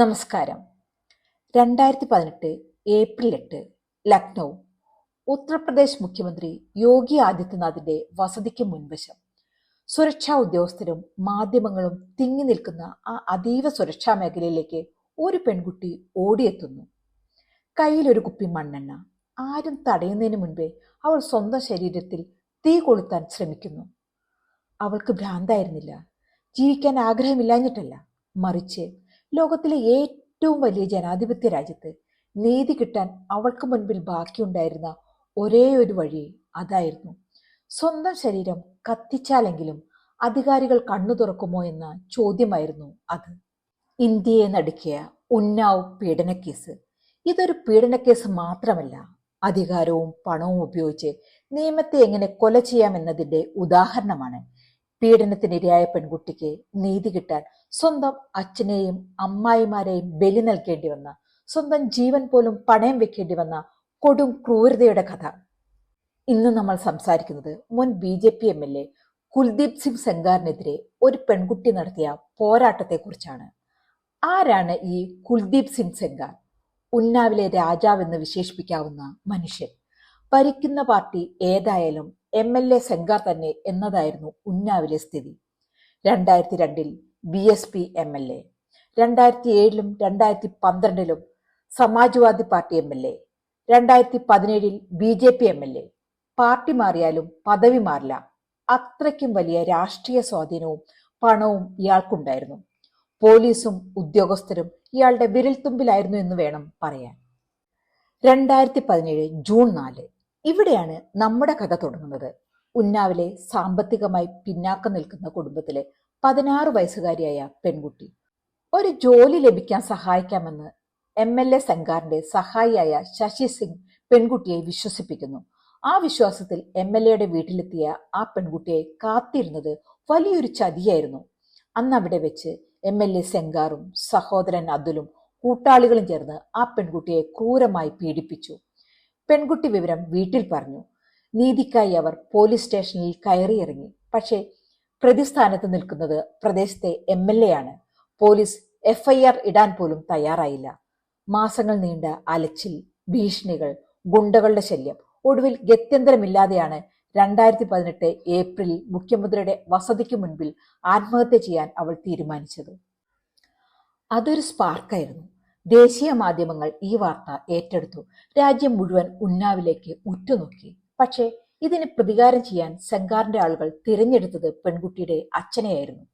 നമസ്കാരം. രണ്ടായിരത്തി പതിനെട്ട് ഏപ്രിൽ എട്ട് ലക്നൗ. ഉത്തർപ്രദേശ് മുഖ്യമന്ത്രി യോഗി ആദിത്യനാഥിന്റെ വസതിക്ക് മുൻവശം. സുരക്ഷാ ഉദ്യോഗസ്ഥരും മാധ്യമങ്ങളും തിങ്ങി നിൽക്കുന്ന ആ അതീവ സുരക്ഷാ മേഖലയിലേക്ക് ഒരു പെൺകുട്ടി ഓടിയെത്തുന്നു. കയ്യിലൊരു കുപ്പി മണ്ണെണ്ണ. ആരും തടയുന്നതിന് മുൻപേ അവൾ സ്വന്തം ശരീരത്തിൽ തീ കൊളുത്താൻ ശ്രമിക്കുന്നു. അവൾക്ക് ഭ്രാന്തായിരുന്നില്ല. ജീവിക്കാൻ ആഗ്രഹമില്ലാഞ്ഞിട്ടല്ല. മറിച്ച് ലോകത്തിലെ ഏറ്റവും വലിയ ജനാധിപത്യ രാജ്യത്ത് നീതി കിട്ടാൻ അവൾക്ക് മുൻപിൽ ബാക്കിയുണ്ടായിരുന്ന ഒരേ ഒരു വഴി അതായിരുന്നു. സ്വന്തം ശരീരം കത്തിച്ചാലെങ്കിലും അധികാരികൾ കണ്ണു തുറക്കുമോ എന്ന ചോദ്യമായിരുന്നു അത്. ഇന്ത്യയെ നടുക്കിയ ഉന്നാവ് പീഡനക്കേസ് ഇതൊരു പീഡനക്കേസ് മാത്രമല്ല അധികാരവും പണവും ഉപയോഗിച്ച് നിയമത്തെ എങ്ങനെ കൊല ചെയ്യാമെന്നതിന്റെ ഉദാഹരണമാണ് പീഡനത്തിനിരയായ പെൺകുട്ടിക്ക് നീതി കിട്ടാൻ സ്വന്തം അച്ഛനെയും അമ്മായിമാരെയും ബലി നൽകേണ്ടി വന്ന സ്വന്തം ജീവൻ പോലും പണയം വെക്കേണ്ടി വന്ന കൊടും ക്രൂരതയുടെ കഥ. ഇന്ന് നമ്മൾ സംസാരിക്കുന്നത് മുൻ B J P M L A Kuldeep Singh സെങ്കാറിനെതിരെ ഒരു പെൺകുട്ടി നടത്തിയ പോരാട്ടത്തെക്കുറിച്ചാണ്. ആരാണ് ഈ കുൽദീപ് സിംഗ് സെങ്കാർ? ഉന്നാവിലെ രാജാവെന്ന് വിശേഷിപ്പിക്കാവുന്ന മനുഷ്യൻ. ഭരിക്കുന്ന പാർട്ടി ഏതായാലും എം എൽ എ സെങ്കാർ തന്നെ എന്നതായിരുന്നു ഉന്നാവിലെ സ്ഥിതി. രണ്ടായിരത്തി രണ്ടിൽ B S P M L A രണ്ടായിരത്തി ഏഴിലും രണ്ടായിരത്തി പന്ത്രണ്ടിലും Samajwadi party M L A രണ്ടായിരത്തി പതിനേഴിൽ B J P M L A. Party മാറിയാലും പദവി മാറില്ല. അത്രയ്ക്കും വലിയ രാഷ്ട്രീയ സ്വാധീനവും പണവും ഇയാൾക്കുണ്ടായിരുന്നു. പോലീസും ഉദ്യോഗസ്ഥരും ഇയാളുടെ വിരൽത്തുമ്പിലായിരുന്നു എന്ന് വേണം പറയാൻ. രണ്ടായിരത്തി പതിനേഴ് ജൂൺ നാല് ഇവിടെയാണ് നമ്മുടെ കഥ തുടങ്ങുന്നത്. ഉന്നാവിലെ സാമ്പത്തികമായി പിന്നാക്കം നിൽക്കുന്ന കുടുംബത്തിലെ പതിനാറ് വയസ്സുകാരിയായ പെൺകുട്ടി. ഒരു ജോലി ലഭിക്കാൻ സഹായിക്കാമെന്ന് എം എൽ എ സംഘാറിന്റെ സഹായിയായ ശശി സിംഗ് പെൺകുട്ടിയെ വിശ്വസിപ്പിക്കുന്നു. ആ വിശ്വാസത്തിൽ എം എൽ എയുടെ വീട്ടിലെത്തിയ ആ പെൺകുട്ടിയെ കാത്തിരുന്നത് വലിയൊരു ചതിയായിരുന്നു. അന്ന് അവിടെ വെച്ച് എം എൽ എ സെങ്കാറും സഹോദരൻ അതുലും കൂട്ടാളികളും ചേർന്ന് ആ പെൺകുട്ടിയെ ക്രൂരമായി പീഡിപ്പിച്ചു. പെൺകുട്ടി വിവരം വീട്ടിൽ പറഞ്ഞു. നീതിക്കായി അവർ പോലീസ് സ്റ്റേഷനിൽ കയറിയിറങ്ങി. പക്ഷേ പ്രതിസ്ഥാനത്ത് നിൽക്കുന്നത് പ്രദേശത്തെ എം എൽ എ ആണ്. പോലീസ് എഫ്ഐആർ ഇടാൻ പോലും തയ്യാറായില്ല. മാസങ്ങൾ നീണ്ട അലച്ചിൽ ഭീഷണികൾ ഗുണ്ടകളുടെ ശല്യം. ഒടുവിൽ ഗത്യന്തരമില്ലാതെയാണ് രണ്ടായിരത്തി പതിനെട്ട് ഏപ്രിൽ മുഖ്യമന്ത്രിയുടെ വസതിക്ക് മുൻപിൽ ആത്മഹത്യ ചെയ്യാൻ അവൾ തീരുമാനിച്ചത്. അതൊരു സ്പാർക്കായിരുന്നു. ദേശീയ മാധ്യമങ്ങൾ ഈ വാർത്ത ഏറ്റെടുത്തു. രാജ്യം മുഴുവൻ ഉന്നാവിലേക്ക് ഉറ്റുനോക്കി. പക്ഷേ ഇതിന് പ്രതികാരം ചെയ്യാൻ സംഘാറിന്റെ ആളുകൾ തിരഞ്ഞെടുത്തത് പെൺകുട്ടിയുടെ അച്ഛനെയായിരുന്നു.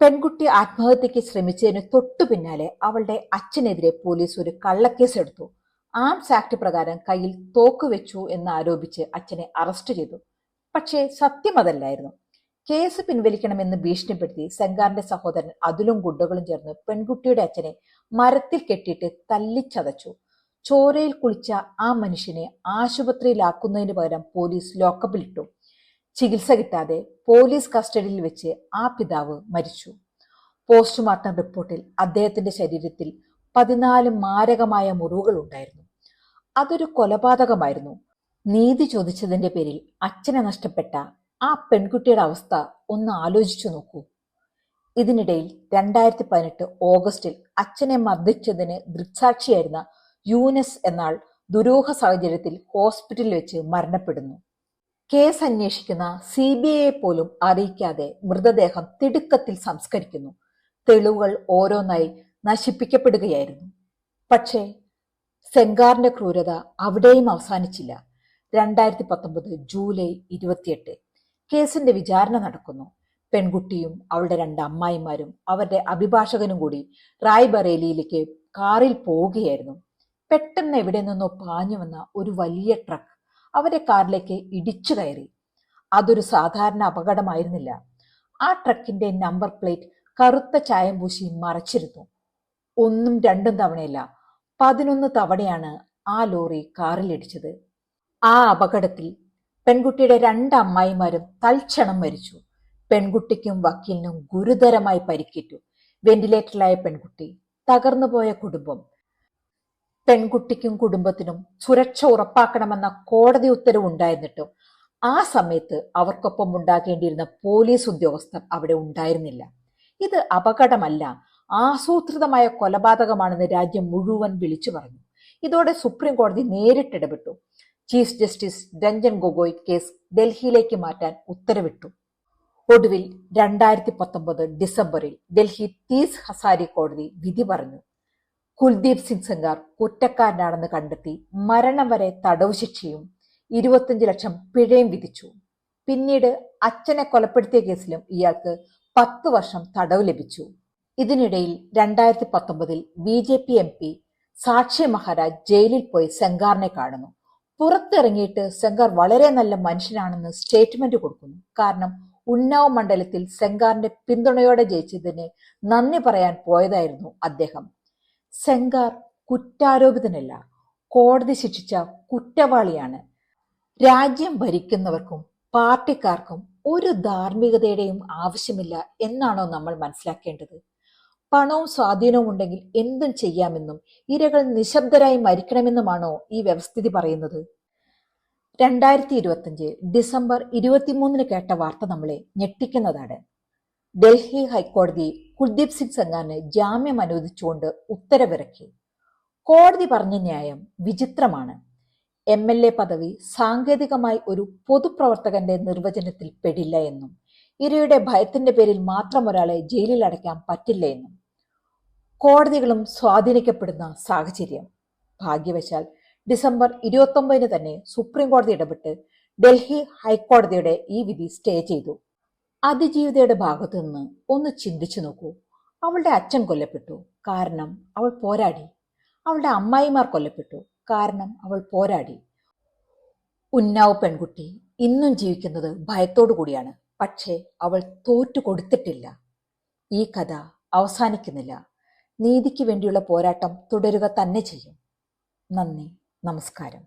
പെൺകുട്ടി ആത്മഹത്യക്ക് ശ്രമിച്ചതിന് തൊട്ടു പിന്നാലെ അവളുടെ അച്ഛനെതിരെ പോലീസ് ഒരു കള്ളക്കേസ് എടുത്തു. ആംസ് ആക്ട് പ്രകാരം കയ്യിൽ തോക്ക് വെച്ചു എന്ന് ആരോപിച്ച് അച്ഛനെ അറസ്റ്റ് ചെയ്തു. പക്ഷേ സത്യം അതല്ലായിരുന്നു. കേസ് പിൻവലിക്കണമെന്ന് ഭീഷണിപ്പെടുത്തി സെങ്കാറിന്റെ സഹോദരൻ അതിലും ഗുണ്ടകളും ചേർന്ന് പെൺകുട്ടിയുടെ അച്ഛനെ മരത്തിൽ കെട്ടിയിട്ട് തല്ലിച്ചതച്ചു. ചോരയിൽ കുളിച്ച ആ മനുഷ്യനെ ആശുപത്രിയിലാക്കുന്നതിന് പകരം പോലീസ് ലോക്കപ്പിലിട്ടു. ചികിത്സ കിട്ടാതെ പോലീസ് കസ്റ്റഡിയിൽ വെച്ച് ആ പിതാവ് മരിച്ചു. പോസ്റ്റ്മോർട്ടം റിപ്പോർട്ടിൽ അദ്ദേഹത്തിന്റെ ശരീരത്തിൽ പതിനാല് മാരകമായ മുറിവുകൾ ഉണ്ടായിരുന്നു അതൊരു കൊലപാതകമായിരുന്നു. നീതി ചോദിച്ചതിന്റെ പേരിൽ അച്ഛനെ നഷ്ടപ്പെട്ട ആ പെൺകുട്ടിയുടെ അവസ്ഥ ഒന്ന് ആലോചിച്ചു നോക്കൂ. ഇതിനിടയിൽ രണ്ടായിരത്തി പതിനെട്ട് ഓഗസ്റ്റിൽ അച്ഛനെ മർദ്ദിച്ചതിന് ദൃക്സാക്ഷിയായിരുന്ന യൂനസ് എന്നാൾ ദുരൂഹ സാഹചര്യത്തിൽ ഹോസ്പിറ്റലിൽ വെച്ച് മരണപ്പെടുന്നു. കേസ് അന്വേഷിക്കുന്ന സി ബി ഐയെ പോലും അറിയിക്കാതെ മൃതദേഹം തിടുക്കത്തിൽ സംസ്കരിക്കുന്നു. തെളിവുകൾ ഓരോന്നായി നശിപ്പിക്കപ്പെടുകയായിരുന്നു. പക്ഷേ സെങ്കാറിന്റെ ക്രൂരത അവിടെയും അവസാനിച്ചില്ല. രണ്ടായിരത്തി പത്തൊമ്പത് ജൂലൈ ഇരുപത്തിയെട്ട് കേസിന്റെ വിചാരണ നടക്കുന്നു. പെൺകുട്ടിയും അവളുടെ രണ്ട് അമ്മായിമാരും അവരുടെ അഭിഭാഷകനും കൂടി റായ്ബറേലിയിലേക്ക് കാറിൽ പോവുകയായിരുന്നു. പെട്ടെന്ന് എവിടെ നിന്നോ പാഞ്ഞു വന്ന ഒരു വലിയ ട്രക്ക് അവരുടെ കാറിലേക്ക് ഇടിച്ചു കയറി. അതൊരു സാധാരണ അപകടമായിരുന്നില്ല. ആ ട്രക്കിന്റെ നമ്പർ പ്ലേറ്റ് കറുത്ത ചായം പൂശി മറച്ചിരുന്നു. ഒന്നും രണ്ടും തവണയല്ല പതിനൊന്ന് തവണയാണ് ആ ലോറി കാറിലിടിച്ചത് ആ അപകടത്തിൽ പെൺകുട്ടിയുടെ രണ്ട് അമ്മായിമാരും തൽക്ഷണം മരിച്ചു. പെൺകുട്ടിക്കും വക്കീലിനും ഗുരുതരമായി പരിക്കേറ്റു. വെന്റിലേറ്ററിലായ പെൺകുട്ടി തകർന്നുപോയ കുടുംബം. പെൺകുട്ടിക്കും കുടുംബത്തിനും സുരക്ഷ ഉറപ്പാക്കണമെന്ന കോടതി ഉത്തരവ് ഉണ്ടായിരുന്നിട്ടും. ആ സമയത്ത് അവർക്കൊപ്പം ഉണ്ടാകേണ്ടിയിരുന്ന പോലീസ് ഉദ്യോഗസ്ഥർ അവിടെ ഉണ്ടായിരുന്നില്ല. ഇത് അപകടമല്ല ആസൂത്രിതമായ കൊലപാതകമാണെന്ന് രാജ്യം മുഴുവൻ വിളിച്ചു പറഞ്ഞു. ഇതോടെ സുപ്രീം കോടതി നേരിട്ടിടപെട്ടു chief justice Ranjan Gogoi case ഡൽഹിയിലേക്ക് മാറ്റാൻ ഉത്തരവിട്ടു. ഒടുവിൽ രണ്ടായിരത്തി പത്തൊമ്പത് ഡിസംബറിൽ ഡൽഹി തീസ് ഹസാരി കോടതി വിധി പറഞ്ഞു. കുൽദീപ് സിംഗ് സെങ്കാർ കുറ്റക്കാരനാണെന്ന് കണ്ടെത്തി മരണം വരെ തടവ് ശിക്ഷയും ഇരുപത്തിയഞ്ച് ലക്ഷം പിഴയും വിധിച്ചു. പിന്നീട് അച്ഛനെ കൊലപ്പെടുത്തിയ കേസിലും ഇയാൾക്ക് പത്ത് വർഷം തടവ് ലഭിച്ചു. ഇതിനിടയിൽ രണ്ടായിരത്തി പത്തൊമ്പതിൽ B J P M P Sakshi Maharaj ജയിലിൽ പോയി സെങ്കാറിനെ കാണുന്നു. പുറത്തിറങ്ങിയിട്ട് സെങ്കാർ വളരെ നല്ല മനുഷ്യനാണെന്ന് സ്റ്റേറ്റ്മെന്റ് കൊടുക്കുന്നു. കാരണം ഉന്നാവ് മണ്ഡലത്തിൽ സെങ്കാറിന്റെ പിന്തുണയോടെ ജയിച്ചതിന് നന്ദി പറയാൻ പോയതായിരുന്നു അദ്ദേഹം. സെങ്കാർ കുറ്റാരോപിതനല്ല കോടതി ശിക്ഷിച്ച കുറ്റവാളിയാണ്. രാജ്യം ഭരിക്കുന്നവർക്കും പാർട്ടിക്കാർക്കും ഒരു ധാർമ്മികതയുടെയും ആവശ്യമില്ല എന്നാണോ നമ്മൾ മനസ്സിലാക്കേണ്ടത്? പണവും സ്വാധീനവും ഉണ്ടെങ്കിൽ എന്തും ചെയ്യാമെന്നും ഇരകൾ നിശബ്ദരായി മരിക്കണമെന്നുമാണോ ഈ വ്യവസ്ഥിതി പറയുന്നത്? രണ്ടായിരത്തി ഇരുപത്തിയഞ്ച് ഡിസംബർ ഇരുപത്തിമൂന്നിന് കേട്ട വാർത്ത നമ്മളെ ഞെട്ടിക്കുന്നതാണ്. ഡൽഹി ഹൈക്കോടതി കുൽദീപ് സിംഗ് സംഗാന് ജാമ്യം അനുവദിച്ചുകൊണ്ട് ഉത്തരവിറക്കി. കോടതി പറഞ്ഞ ന്യായം വിചിത്രമാണ്. എം എൽ എ പദവി സാങ്കേതികമായി ഒരു പൊതുപ്രവർത്തകന്റെ നിർവചനത്തിൽ പെടില്ല എന്നും ഇരയുടെ ഭയത്തിന്റെ പേരിൽ മാത്രം ഒരാളെ ജയിലിൽ അടയ്ക്കാൻ പറ്റില്ല എന്നും. കോടതികളും സ്വാധീനിക്കപ്പെടുന്ന സാഹചര്യം. ഭാഗ്യവശാൽ ഡിസംബർ ഇരുപത്തൊമ്പതിന് തന്നെ സുപ്രീം കോടതി ഇടപെട്ട് ഡൽഹി ഹൈക്കോടതിയുടെ ഈ വിധി സ്റ്റേ ചെയ്തു. അതിജീവിതയുടെ ഭാഗത്തു നിന്ന് ഒന്ന് ചിന്തിച്ചു നോക്കൂ. അവളുടെ അച്ഛൻ കൊല്ലപ്പെട്ടു. കാരണം അവൾ പോരാടി. അവളുടെ അമ്മായിമാർ കൊല്ലപ്പെട്ടു. കാരണം അവൾ പോരാടി. ഉന്നാവ് പെൺകുട്ടി ഇന്നും ജീവിക്കുന്നത് ഭയത്തോടു കൂടിയാണ്. പക്ഷേ അവൾ തോറ്റു കൊടുത്തിട്ടില്ല. ഈ കഥ അവസാനിക്കുന്നില്ല. നീതിക്ക് വേണ്ടിയുള്ള പോരാട്ടം തുടരുക തന്നെ ചെയ്യും. നന്ദി. നമസ്കാരം.